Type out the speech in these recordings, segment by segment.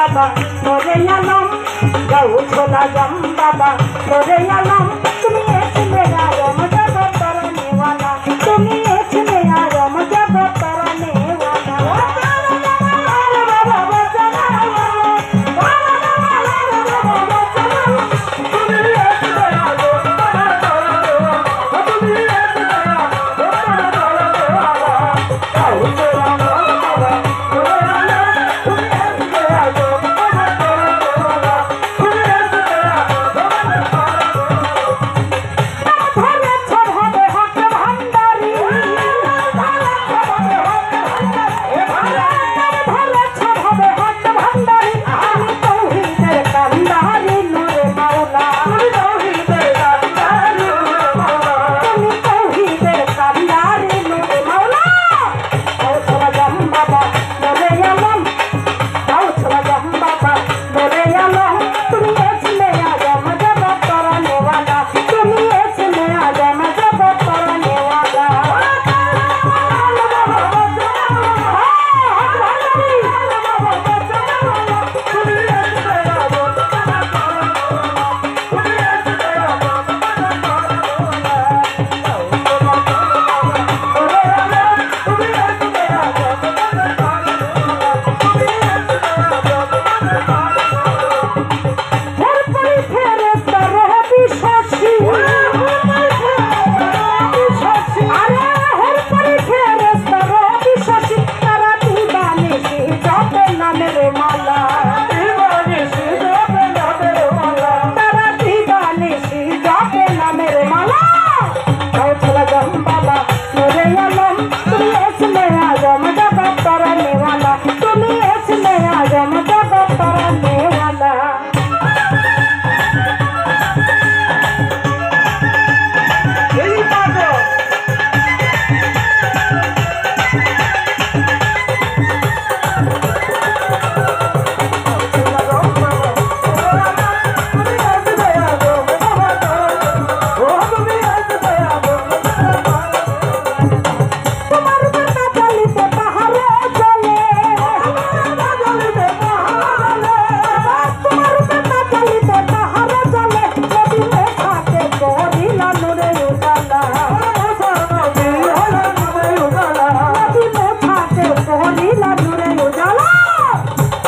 বাবা তোরে আলম গাউ ছোলা জাম বাবা তোরে আলম তুমি এসে মেরা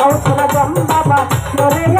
Don't tell a dumb baba, no,